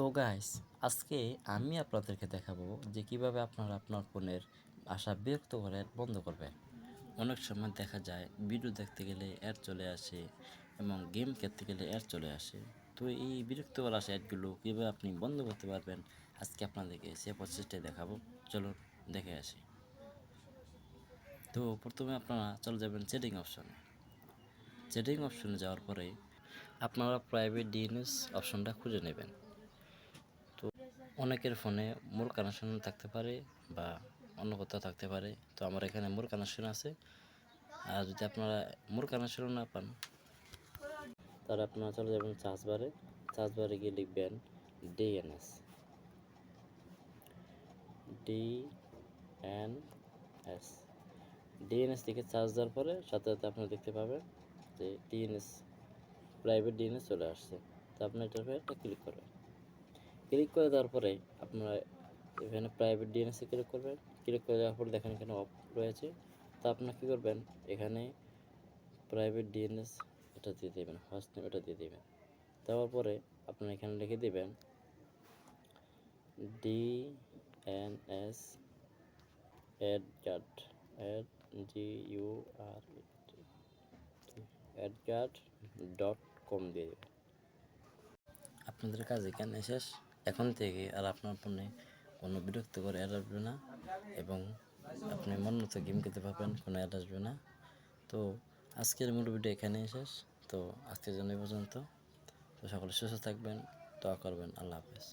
তো গাইস আজকে আমি আপনাদেরকে দেখাবো যে কীভাবে আপনারা আপনার ফোনের আশা বিরক্ত করে অ্যাড বন্ধ করবেন। অনেক সময় দেখা যায় ভিডিও দেখতে গেলে অ্যাড চলে আসে এবং গেম খেলতে গেলে অ্যাড চলে আসে। তো এই বিরক্তকর আসা অ্যাডগুলো কীভাবে আপনি বন্ধ করতে পারবেন, আজকে আপনাদেরকে সে প্রচেষ্টায় দেখাবো। চলুন দেখে আসি। তো প্রথমে আপনারা চলে যাবেন সেটিং অপশনে সেটিং অপশনে যাওয়ার পরে আপনারা প্রাইভেট ডিএনএস অপশনটা খুঁজে নেবেন। তো অনেকের ফোনে মোর কানেকশন থাকতে পারে বা অন্য কোথাও থাকতে পারে। তো আমার এখানে মোর কানেকশন আছে। আর যদি আপনারা মোর কানেকশন না পান, তাহলে আপনারা চলে যাবেন চার্জ বারে চার্জ বারে গিয়ে লিখবেন DNS D N S DNS থেকে চার্জ দেওয়ার পরে সাথে সাথে আপনারা দেখতে পাবেন যে ডিএনএস প্রাইভেট ডিএনএস চলে আসছে। তো আপনি এটার উপরে একটা ক্লিক করবেন। ক্লিক করে দেওয়ার পরে আপনারা এখানে প্রাইভেট ডিএনএসে ক্লিক করবেন। ক্লিক করে দেওয়ার পরে দেখেন এখানে অফ রয়েছে। তো আপনারা কী করবেন? এখানে প্রাইভেট ডিএনএস এটা দিয়ে দেবেন ফার্স্ট নেম এটা দিয়ে দেবেন। দেওয়ার পরে আপনারা এখানে লিখে দেবেন D N S ad guard ad G U R ad AdGuard dot com দিয়ে দেবেন। আপনাদের কাজ এখানে শেষ। এখন থেকে আর আপনার ফোনে কোনো বিরক্তিকর অ্যাড আসবে না এবং আপনি মন মতো গেম খেতে পারবেন, কোনো অ্যাড আসবে না। তো আজকের মূল ভিডিও এখানেই শেষ। তো আজকের জন্য পর্যন্ত। তো সকলে সুস্থ থাকবেন, দোয়া করবেন। আল্লাহ হাফেজ।